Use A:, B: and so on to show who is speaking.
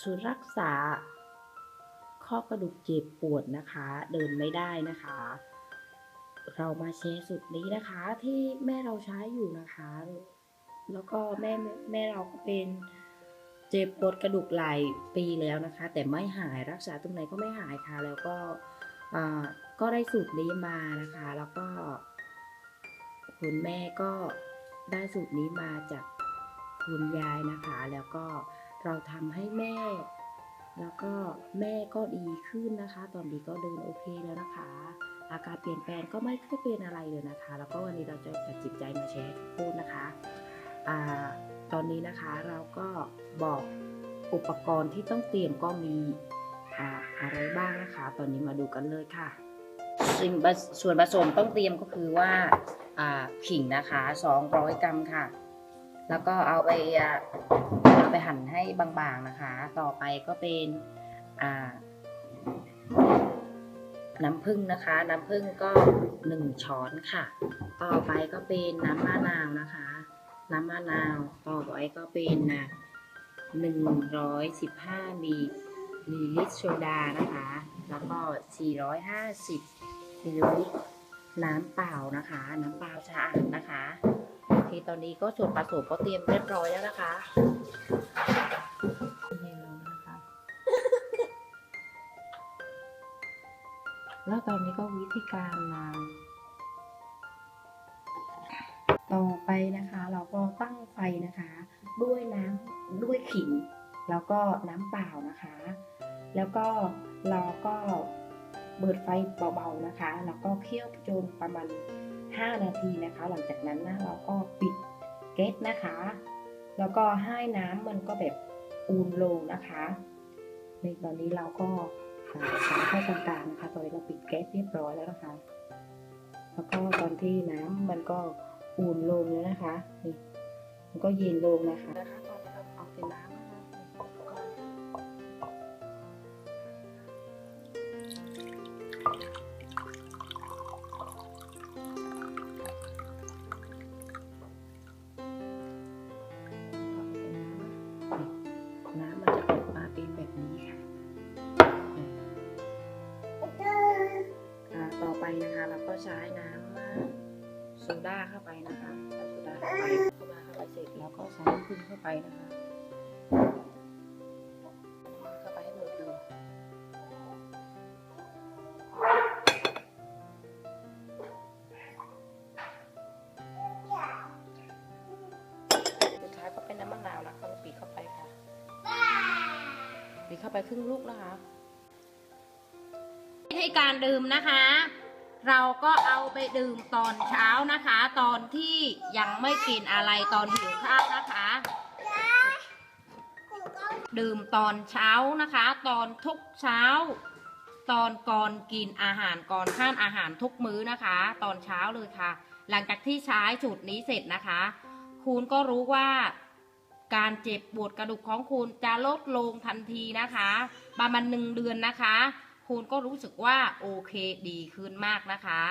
A: ศูนย์รักษา ข้อกระดูกเจ็บปวดนะคะ เดินไม่ได้นะคะ เรามาแชร์สุดนี้นะคะที่แม่เราใช้อยู่นะคะ แล้วก็แม่แม่เราก็เป็นเจ็บปวดกระดูกไหล่ปีแล้วนะคะ แต่ไม่หายรักษาตรงไหนก็ไม่หายค่ะ แล้วก็ก็ได้สูตรนี้มานะคะ แล้วก็คุณแม่ก็ได้สูตรนี้มาจากคุณยายนะคะ แล้วก็ เราทำให้แม่ แล้วก็แม่ก็ดีขึ้นนะคะ ตอนนี้ก็เดินโอเคแล้วนะคะ อาการเปลี่ยนแปลงก็ไม่ค่อยเป็นอะไรเลยนะคะ แล้วก็วันนี้เราจะตัดสินใจมาแชร์ให้ทุกคนนะคะอ่าตอนนี้นะคะเราก็บอกอุปกรณ์ที่ต้องเตรียมก็มีอ่าอะไรบ้างนะคะ ตอนนี้มาดูกันเลยค่ะ สิ่งส่วนผสมต้องเตรียมก็คือว่าอ่าขิงนะคะ 200 กรัมค่ะ แล้วก็เอาไปเอาไปหั่นให้บางๆนะคะ ต่อไปก็เป็นน้ำผึ้งนะคะ น้ำผึ้งก็ 1 ช้อนค่ะ ต่อไปก็เป็นน้ำมะนาวนะคะ น้ำมะนาวต่อไปก็เป็นนะ115มิลลิลิตรโซดานะคะ แล้วก็450มิลลิลิตรน้ำเปล่านะคะ น้ำเปล่าสะอาดนะคะ ตอนนี้ก็ส่วนผสมก็เตรียมเรียบร้อยแล้วนะคะแล้วตอนนี้ก็วิธีการล้าต่อไปนะคะ เราก็ตั้งไฟนะคะ ด้วยน้ำด้วยขิง แล้วก็น้ำเปล่านะคะ แล้วก็เราก็เปิดไฟเบาๆนะคะ แล้วก็เคี่ยวจนประมาณ 5 นาทีนะคะ หลังจากนั้นนะเราก็ปิดแก๊สนะคะ แล้วก็ให้น้ำมันก็แบบอุ่นลงนะคะในตอนนี้เราก็อ่าใช้ไฟกลางๆนะคะ ตอนนี้เราปิดแก๊สเรียบร้อยแล้วนะคะ แล้วก็ตอนที่น้ำมันก็อุ่นลงแล้วนะคะ นี่ มันก็เย็นลงนะคะ ก็ใช้น้ำโซดาเข้าไปนะคะใส่โซดาเข้าไปเข้าเข้าไปเสร็จแล้วก็ใส่น้ำผึ้งเข้าไปนะคะเข้าไปให้หมดเลยสุดท้ายก็เป็นน้ำมะนาวนะคะปีเข้าไปค่ะปีเข้าไปครึ่งลูกนะคะ
B: วิธีการดื่มนะคะ เราก็เอาไปดื่มตอนเช้านะคะ ตอนที่ยังไม่กินอะไรตอนหิวข้าวนะคะ ดื่มตอนเช้านะคะ ตอนทุกเช้า ตอนก่อนกินอาหารก่อนข้านอาหารทุกมื้อนะคะ ตอนเช้าเลยค่ะ หลังจากที่ใช้สูตรนี้เสร็จนะคะ คุณก็รู้ว่าการเจ็บปวดกระดูกของคุณจะลดลงทันทีนะคะ ประมาณหนึ่งเดือนนะคะ คุณก็รู้สึกว่าโอเคดีขึ้นมากนะคะ